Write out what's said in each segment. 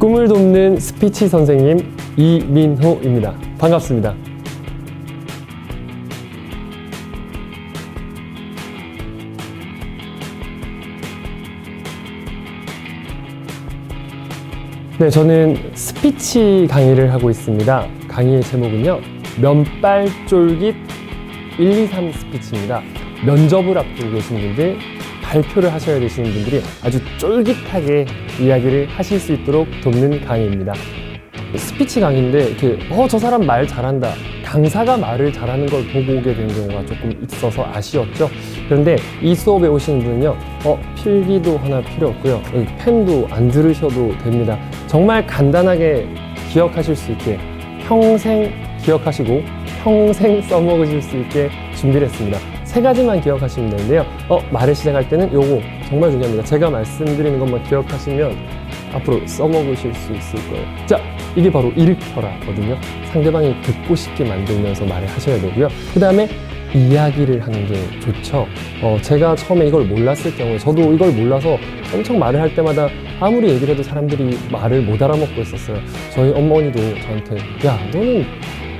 꿈을 돕는 스피치 선생님 이민호입니다. 반갑습니다. 네, 저는 스피치 강의를 하고 있습니다. 강의의 제목은요. 면발 쫄깃 1, 2, 3 스피치입니다. 면접을 앞두고 계신 분들, 발표를 하셔야 되시는 분들이 아주 쫄깃하게 이야기를 하실 수 있도록 돕는 강의입니다. 스피치 강의인데 이렇게 어 저 사람 말 잘한다. 강사가 말을 잘하는 걸 보고 오게 되는 경우가 조금 있어서 아쉬웠죠. 그런데 이 수업에 오시는 분은요 어 필기도 하나 필요 없고요. 펜도 안 들으셔도 됩니다. 정말 간단하게 기억하실 수 있게 평생 기억하시고 평생 써먹으실 수 있게 준비를 했습니다 세 가지만 기억하시면 되는데요 어 말을 시작할 때는 요거 정말 중요합니다 제가 말씀드리는 것만 기억하시면 앞으로 써먹으실 수 있을 거예요 자 이게 바로 일으켜라거든요. 상대방이 듣고 싶게 만들면서 말을 하셔야 되고요. 그 다음에 이야기를 하는 게 좋죠. 어, 제가 처음에 이걸 몰랐을 경우에 저도 이걸 몰라서 엄청 말을 할 때마다 아무리 얘기를 해도 사람들이 말을 못 알아먹고 있었어요. 저희 어머니도 저한테 야 너는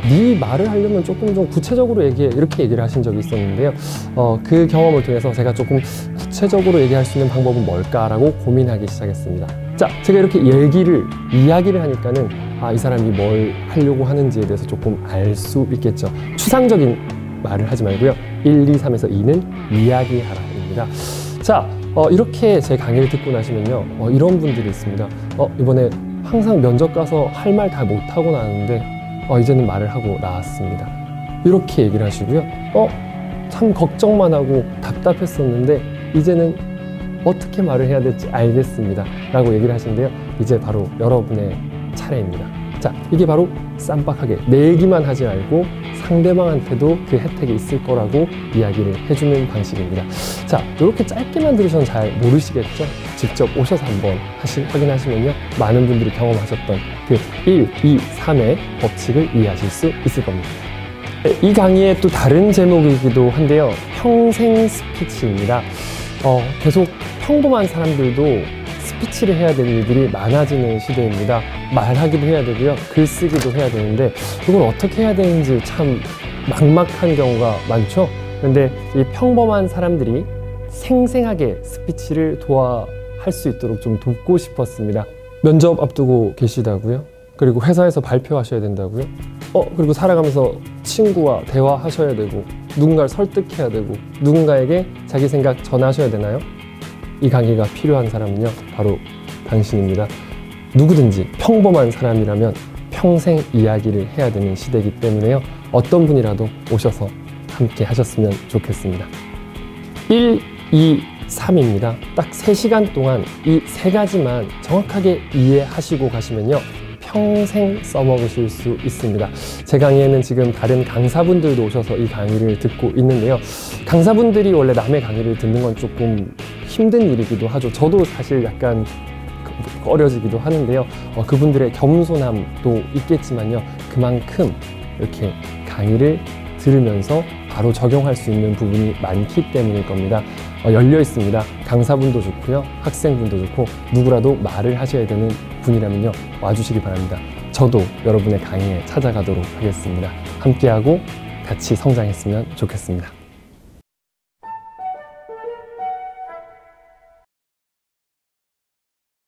네 말을 하려면 조금 좀 구체적으로 얘기해 이렇게 얘기를 하신 적이 있었는데요. 어, 그 경험을 통해서 제가 조금 구체적으로 얘기할 수 있는 방법은 뭘까라고 고민하기 시작했습니다. 자, 제가 이렇게 얘기를, 이야기를 하니까는, 아, 이 사람이 뭘 하려고 하는지에 대해서 조금 알 수 있겠죠. 추상적인 말을 하지 말고요. 1, 2, 3에서 2는 이야기하라입니다. 자, 어, 이렇게 제 강의를 듣고 나시면요. 어, 이런 분들이 있습니다. 어, 이번에 항상 면접 가서 할 말 다 못하고 나왔는데, 어, 이제는 말을 하고 나왔습니다. 이렇게 얘기를 하시고요. 어, 참 걱정만 하고 답답했었는데, 이제는 어떻게 말을 해야 될지 알겠습니다. 라고 얘기를 하시는데요. 이제 바로 여러분의 차례입니다. 자, 이게 바로 쌈박하게 내 얘기만 하지 말고 상대방한테도 그 혜택이 있을 거라고 이야기를 해주는 방식입니다. 자, 이렇게 짧게만 들으셔는 잘 모르시겠죠? 직접 오셔서 한번 하시, 확인하시면요. 많은 분들이 경험하셨던 그 1, 2, 3의 법칙을 이해하실 수 있을 겁니다. 네, 이 강의의 또 다른 제목이기도 한데요. 평생 스피치입니다. 어, 계속 평범한 사람들도 스피치를 해야 되는 일들이 많아지는 시대입니다. 말하기도 해야 되고요. 글쓰기도 해야 되는데 이걸 어떻게 해야 되는지 참 막막한 경우가 많죠. 그런데 이 평범한 사람들이 생생하게 스피치를 도와 할 수 있도록 좀 돕고 싶었습니다. 면접 앞두고 계시다고요? 그리고 회사에서 발표하셔야 된다고요? 어, 그리고 살아가면서 친구와 대화하셔야 되고, 누군가를 설득해야 되고, 누군가에게 자기 생각 전하셔야 되나요? 이 강의가 필요한 사람은요, 바로 당신입니다. 누구든지 평범한 사람이라면 평생 이야기를 해야 되는 시대이기 때문에요. 어떤 분이라도 오셔서 함께 하셨으면 좋겠습니다. 1, 2, 3입니다. 딱 3시간 동안 이 세 가지만 정확하게 이해하시고 가시면요. 평생 써먹으실 수 있습니다. 제 강의에는 지금 다른 강사분들도 오셔서 이 강의를 듣고 있는데요. 강사분들이 원래 남의 강의를 듣는 건 조금 힘든 일이기도 하죠. 저도 사실 약간 어려지기도 하는데요. 어, 그분들의 겸손함도 있겠지만요. 그만큼 이렇게 강의를 들으면서 바로 적용할 수 있는 부분이 많기 때문일 겁니다. 어, 열려 있습니다. 강사분도 좋고요. 학생분도 좋고 누구라도 말을 하셔야 되는 분이라면요. 와주시기 바랍니다. 저도 여러분의 강의에 찾아가도록 하겠습니다. 함께하고 같이 성장했으면 좋겠습니다.